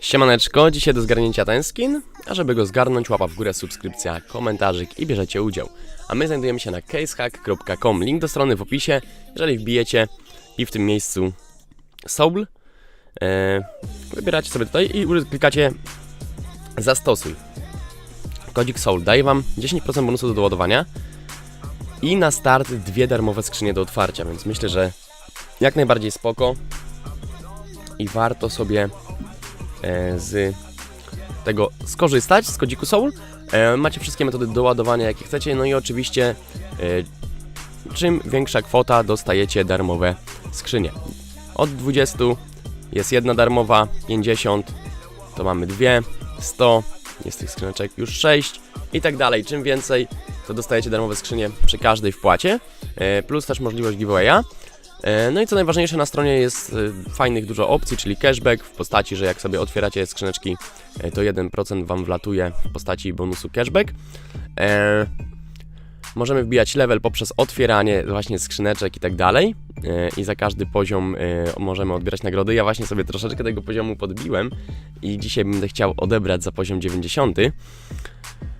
Siemaneczko, dzisiaj do zgarnięcia ten skin, a żeby go zgarnąć łapa w górę, subskrypcja, komentarzyk i bierzecie udział. A my znajdujemy się na casehack.com, link do strony w opisie, jeżeli wbijecie i w tym miejscu Soul, e, wybieracie sobie tutaj i klikacie zastosuj. Kodzik Soul daje Wam 10% bonusu do doładowania i na start dwie darmowe skrzynie do otwarcia, więc myślę, że jak najbardziej spoko i warto sobie z tego skorzystać, z kodziku Soul. E, macie wszystkie metody doładowania, jakie chcecie, no i oczywiście e, czym większa kwota, dostajecie darmowe skrzynie. Od 20 jest jedna darmowa, 50 to mamy dwie, 100 jest tych skrzyneczek już 6 i tak dalej. Czym więcej, to dostajecie darmowe skrzynie przy każdej wpłacie, e, plus też możliwość giveawaya. E, No i co najważniejsze na stronie jest e, fajnych dużo opcji, czyli cashback w postaci, że jak sobie otwieracie skrzyneczki, e, to 1% Wam wlatuje w postaci bonusu cashback. Możemy wbijać level poprzez otwieranie właśnie skrzyneczek i tak dalej. I za każdy poziom możemy odbierać nagrody. Ja właśnie sobie troszeczkę tego poziomu podbiłem i dzisiaj będę chciał odebrać za poziom 90.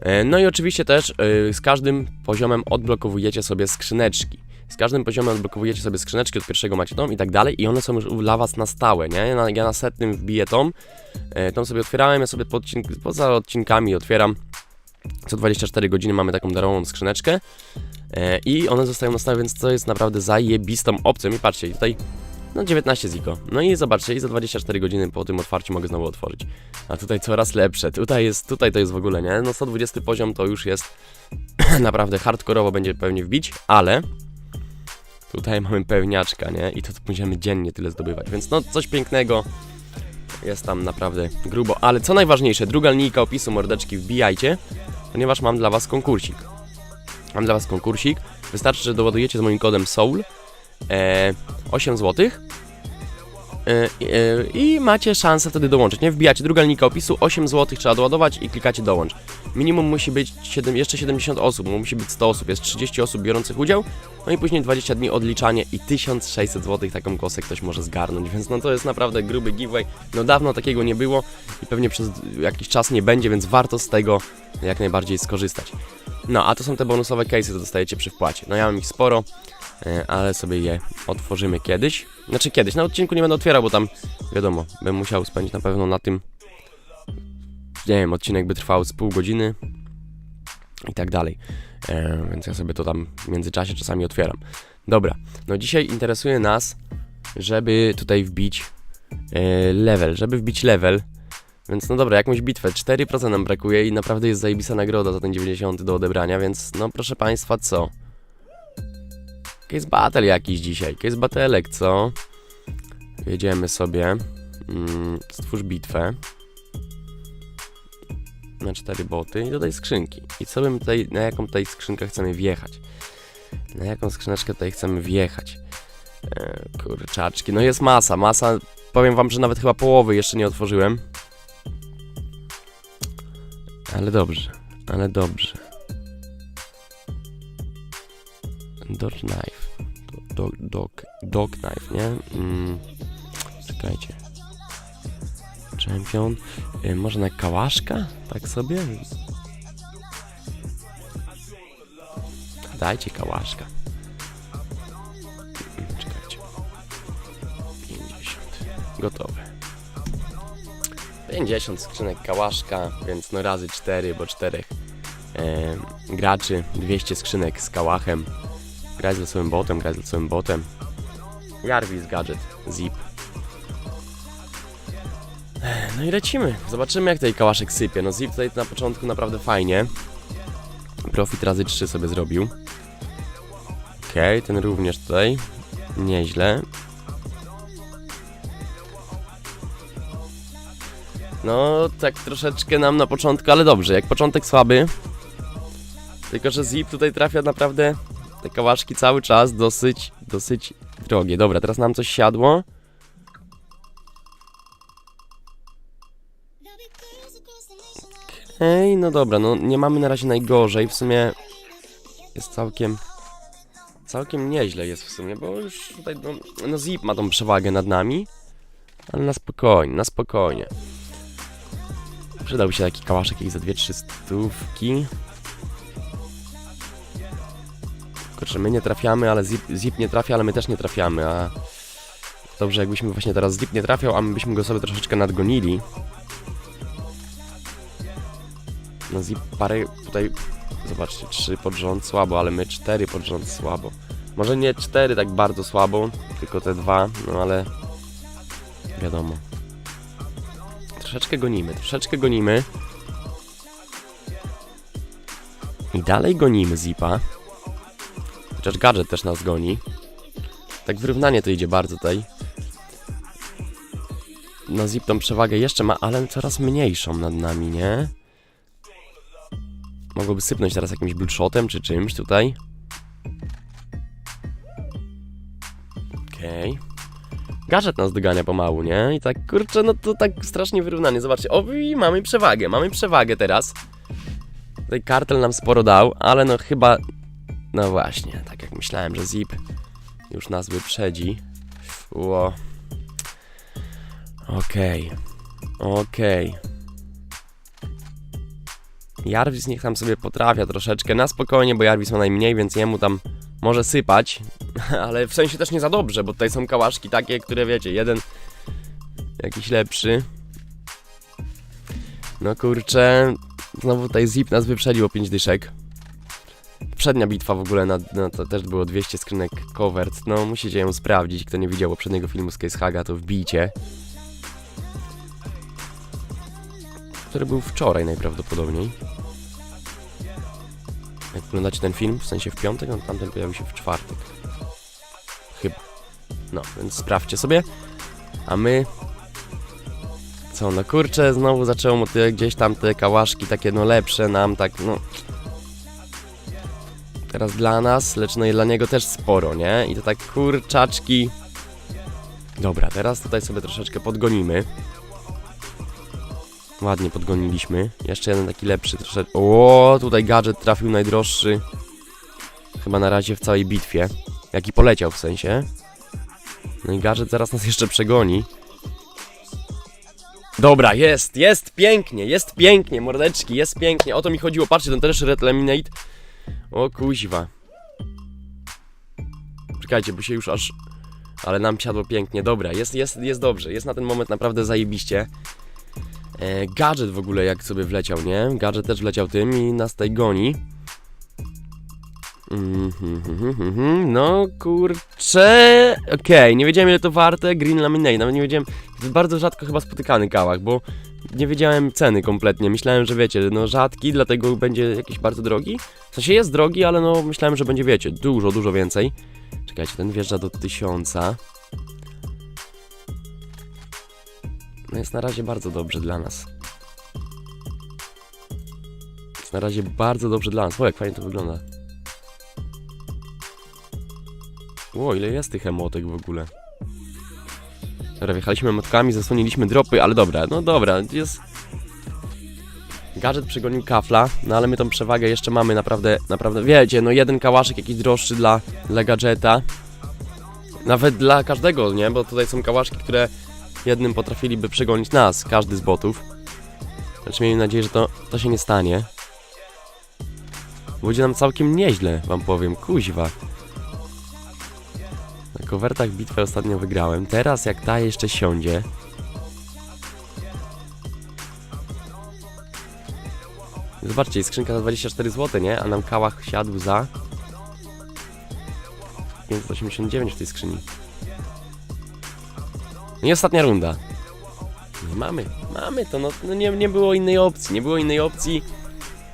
E, No i oczywiście też z każdym poziomem odblokowujecie sobie skrzyneczki. Z każdym poziomem odblokowujecie sobie skrzyneczki, od pierwszego macie tą i tak dalej i one są już dla was na stałe, nie? Ja na, ja na setnym wbiję tą, e, tą sobie otwierałem, ja sobie po odcink poza odcinkami otwieram. Co 24 godziny mamy taką darmową skrzyneczkę e, i one zostają na stałe, więc to jest naprawdę zajebistą opcją. I patrzcie, tutaj no 19 ziko. No i zobaczcie, i za 24 godziny po tym otwarciu mogę znowu otworzyć. A tutaj coraz lepsze. Tutaj jest, tutaj to jest w ogóle, nie? No 120 poziom to już jest naprawdę hardkorowo będzie pewnie wbić, ale tutaj mamy pewniaczka, nie? I to będziemy dziennie tyle zdobywać, więc no coś pięknego. Jest tam naprawdę grubo, ale co najważniejsze, druga linijka opisu mordeczki wbijajcie, ponieważ mam dla was konkursik. Mam dla was konkursik. Wystarczy, że doładujecie z moim kodem SOUL e, 8 zł e, e, i macie szansę wtedy dołączyć. Nie wbijacie druga linijka opisu, 8 zł trzeba doładować i klikacie dołącz. Minimum musi być 7, jeszcze 70 osób, musi być 100 osób, jest 30 osób biorących udział, no i później 20 dni odliczanie i 1600 zł taką kosę ktoś może zgarnąć, więc no to jest naprawdę gruby giveaway. No dawno takiego nie było i pewnie przez jakiś czas nie będzie, więc warto z tego jak najbardziej skorzystać. No, a to są te bonusowe case'y, co dostajecie przy wpłacie. No ja mam ich sporo, e, ale sobie je otworzymy kiedyś. Znaczy kiedyś, na odcinku nie będę otwierał, bo tam wiadomo, bym musiał spędzić na pewno na tym nie wiem, odcinek by trwał z pół godziny i tak dalej. E, więc ja sobie to tam w międzyczasie czasami otwieram. Dobra, no dzisiaj interesuje nas, żeby tutaj wbić e, level, żeby wbić level. Więc no dobra, jakąś bitwę, 4% nam brakuje i naprawdę jest zajebista nagroda za ten 90 do odebrania, więc no proszę Państwa, co? Case Battle jakiś dzisiaj, Case Battlek, co? Jedziemy sobie, mm, stwórz bitwę na cztery boty i dodaj skrzynki. I co bym tutaj, na jaką tutaj skrzynkę chcemy wjechać? Na jaką skrzyneczkę tutaj chcemy wjechać? E, kurczaczki, no jest masa, masa, powiem wam, że nawet chyba połowy jeszcze nie otworzyłem. Ale dobrze, ale dobrze. Dog knife. Dog, dog, dog knife, nie? Mm, czekajcie. Champion. Y, może na kałaszka? Tak sobie? Dajcie kałaszka. Czekajcie. 50. Gotowe. 50 skrzynek kałaszka, więc no razy 4, bo 4 e, graczy, 200 skrzynek z kałachem. Grać z losowym botem, grać z losowym botem. Jarvis Gadget, Zip. No i lecimy. Zobaczymy jak tutaj kałaszek sypie. No Zip tutaj na początku naprawdę fajnie. Profit razy 3 sobie zrobił. Okej, ten również tutaj. Nieźle. No, tak troszeczkę nam na początku, ale dobrze. Jak początek słaby. Tylko, że Zip tutaj trafia naprawdę te kałaszki cały czas dosyć, dosyć drogie. Dobra, teraz nam coś siadło. Ej, no dobra, no nie mamy na razie najgorzej, w sumie jest całkiem, całkiem nieźle jest w sumie, bo już tutaj, no, no Zip ma tą przewagę nad nami, ale na spokojnie, na spokojnie. Przydałby się taki kałaszek jak za 2-3 stówki. Kurczę, my nie trafiamy, ale zip, zip nie trafia, ale my też nie trafiamy, a... Dobrze, jakbyśmy właśnie teraz zip nie trafiał, a my byśmy go sobie troszeczkę nadgonili. No zip parę tutaj... Zobaczcie, trzy pod rząd słabo, ale my cztery pod rząd słabo. Może nie cztery tak bardzo słabo, tylko te dwa, no ale... Wiadomo. Troszeczkę gonimy, troszeczkę gonimy. I dalej gonimy Zipa. Chociaż gadżet też nas goni. Tak wyrównanie to idzie bardzo tutaj. No Zip tą przewagę jeszcze ma, ale coraz mniejszą nad nami, nie? Mogłoby sypnąć teraz jakimś bullshotem czy czymś tutaj. Okej. Gadżet nas dogania pomału, nie? I tak, kurczę, no to tak strasznie wyrównanie. Zobaczcie, o i mamy przewagę, mamy przewagę teraz. Tutaj kartel nam sporo dał, ale no chyba... No właśnie, tak jak myślałem, że Zip już nas wyprzedzi. Ło. Okej. Okej. Jarvis niech tam sobie potrafia troszeczkę, na spokojnie, bo Jarvis ma najmniej, więc jemu tam może sypać, ale w sensie też nie za dobrze, bo tutaj są kałaszki takie, które wiecie, jeden jakiś lepszy. No kurczę, znowu tutaj Zip nas wyprzedził o 5 dyszek. Przednia bitwa w ogóle, na, na to też było 200 skrzynek covert, no musicie ją sprawdzić, kto nie widział poprzedniego filmu z Case Haga, to wbijcie. Który był wczoraj najprawdopodobniej. Jak oglądacie ten film, w sensie w piątek, on tamten pojawił się w czwartek. Chyba. No, więc sprawdźcie sobie. A my... Co, no kurczę, znowu zaczęło mu te, gdzieś tam te kałaszki takie no lepsze nam, tak no... Teraz dla nas, lecz no i dla niego też sporo, nie? I to tak kurczaczki... Dobra, teraz tutaj sobie troszeczkę podgonimy. Ładnie podgoniliśmy. Jeszcze jeden taki lepszy troszeczkę. O, tutaj gadżet trafił najdroższy. Chyba na razie w całej bitwie. Jaki poleciał w sensie. No i gadżet zaraz nas jeszcze przegoni. Dobra, jest, jest pięknie, jest pięknie, mordeczki, jest pięknie. O to mi chodziło. Patrzcie, ten też Red Lemonade. O kuźwa. Czekajcie, bo się już aż... Ale nam siadło pięknie. Dobra, jest, jest, jest dobrze. Jest na ten moment naprawdę zajebiście. E, gadżet w ogóle jak sobie wleciał, nie? Gadżet też wleciał tym i nas tutaj goni. Mhm, mhm. No kurczę. Okej, nie wiedziałem ile to warte. Green Laminate, nawet nie wiedziałem. To jest bardzo rzadko chyba spotykany kałach, bo nie wiedziałem ceny kompletnie. Myślałem, że wiecie, no rzadki, dlatego będzie jakiś bardzo drogi. W sensie jest drogi, ale no myślałem, że będzie wiecie, dużo, dużo więcej. Czekajcie, ten wjeżdża do tysiąca. No jest na razie bardzo dobrze dla nas. Jest na razie bardzo dobrze dla nas. O, jak fajnie to wygląda. O, ile jest tych emotek w ogóle. Dobra, wjechaliśmy emotkami, zasłoniliśmy dropy, ale dobra, no dobra, jest... Gadżet przegonił kafla, no ale my tą przewagę jeszcze mamy naprawdę, naprawdę, wiecie, no jeden kałaszek jakiś droższy dla, dla gadżeta. Nawet dla każdego, nie? Bo tutaj są kałaszki, które jednym potrafiliby przegonić nas, każdy z botów. Znaczy miejmy nadzieję, że to, to się nie stanie. Będzie nam całkiem nieźle, wam powiem, kuźwa. Kowertach bitwę ostatnio wygrałem, teraz jak ta jeszcze siądzie... Zobaczcie, skrzynka za 24 zł, nie? A nam kałach siadł za... 589 w tej skrzyni. No i ostatnia runda. No mamy, mamy to, no, no nie, nie było innej opcji, nie było innej opcji.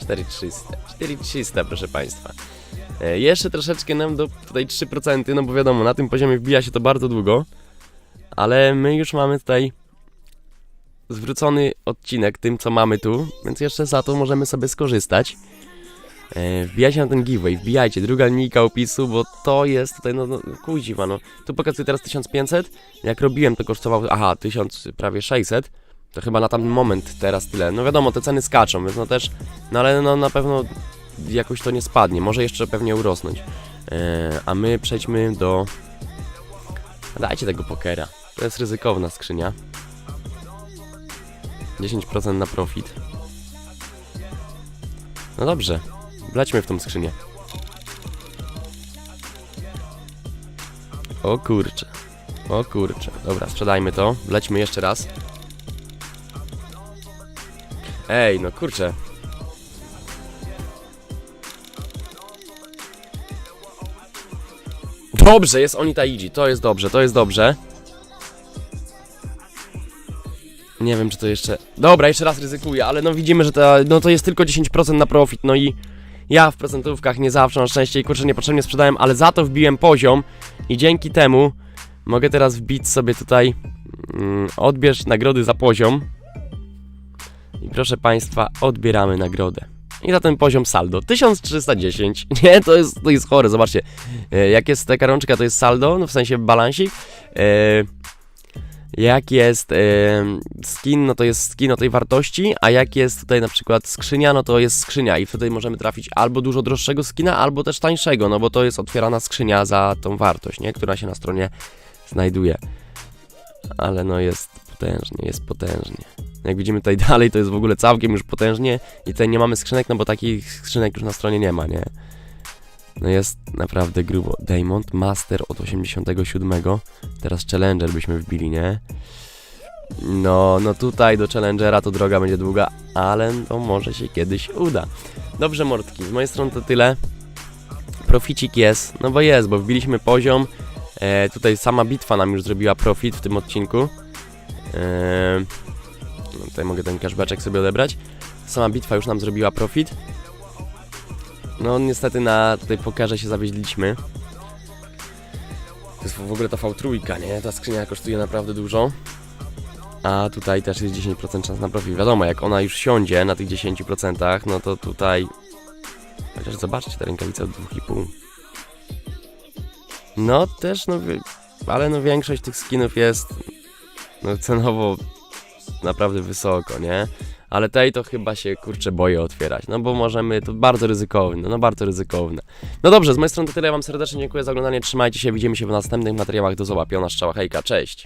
4300, 4300 proszę Państwa. E, jeszcze troszeczkę nam do tutaj 3%, no bo wiadomo, na tym poziomie wbija się to bardzo długo. Ale my już mamy tutaj zwrócony odcinek tym, co mamy tu, więc jeszcze za to możemy sobie skorzystać. E, wbijajcie na ten giveaway, wbijajcie, druga linijka opisu, bo to jest tutaj, no, no no. Tu pokazuję teraz 1500, jak robiłem to kosztowało, aha, 1000, prawie 600, to chyba na tamten moment teraz tyle. No wiadomo, te ceny skaczą, więc no też, no ale no na pewno jakoś to nie spadnie, może jeszcze pewnie urosnąć. E, a my przejdźmy do... Dajcie tego pokera, to jest ryzykowna skrzynia. 10% na profit. No dobrze, wlećmy w tą skrzynię. O kurczę. O kurczę. Dobra, sprzedajmy to. Wlećmy jeszcze raz. Ej, no kurczę. Dobrze, jest Onita Iji. To jest dobrze, to jest dobrze. Nie wiem, czy to jeszcze... Dobra, jeszcze raz ryzykuję, ale no widzimy, że to, no to jest tylko 10% na profit, no i ja w procentówkach nie zawsze na szczęście i kurczę niepotrzebnie sprzedałem, ale za to wbiłem poziom i dzięki temu mogę teraz wbić sobie tutaj mm, odbierz nagrody za poziom i proszę Państwa, odbieramy nagrodę. I za ten poziom saldo 1310. Nie, to jest, to jest chore, zobaczcie. E, Jak jest taka rączka, to jest saldo, no w sensie balansik. E, jak jest e, skin, no to jest skin o tej wartości, a jak jest tutaj na przykład skrzynia, no to jest skrzynia i wtedy możemy trafić albo dużo droższego skina, albo też tańszego, no bo to jest otwierana skrzynia za tą wartość, nie? Która się na stronie znajduje. Ale no jest potężnie, jest potężnie. Jak widzimy tutaj dalej, to jest w ogóle całkiem już potężnie i tutaj nie mamy skrzynek, no bo takich skrzynek już na stronie nie ma, nie? No jest naprawdę grubo. Diamond Master od 87. Teraz Challenger byśmy wbili, nie? No, no tutaj do Challengera to droga będzie długa, ale to może się kiedyś uda. Dobrze, Mordki, z mojej strony to tyle. Proficik jest, no bo jest, bo wbiliśmy poziom. E, tutaj sama bitwa nam już zrobiła profit w tym odcinku. E, no tutaj mogę ten cashbaczek sobie odebrać. Sama bitwa już nam zrobiła profit. No niestety na tutaj pokarze się zawieźliśmy. To jest w ogóle ta V3, nie? Ta skrzynia kosztuje naprawdę dużo. A tutaj też jest 10% szans na profit. Wiadomo, jak ona już siądzie na tych 10%, no to tutaj... Chociaż zobaczcie, ta rękawica od 2,5. No też, no... Ale no większość tych skinów jest... No cenowo naprawdę wysoko, nie? Ale tej to chyba się kurczę boję otwierać, no bo możemy, to bardzo ryzykowne, no bardzo ryzykowne. No dobrze, z mojej strony to tyle, ja wam serdecznie dziękuję za oglądanie, trzymajcie się, widzimy się w następnych materiałach, do zobaczenia, strzała, hejka, cześć!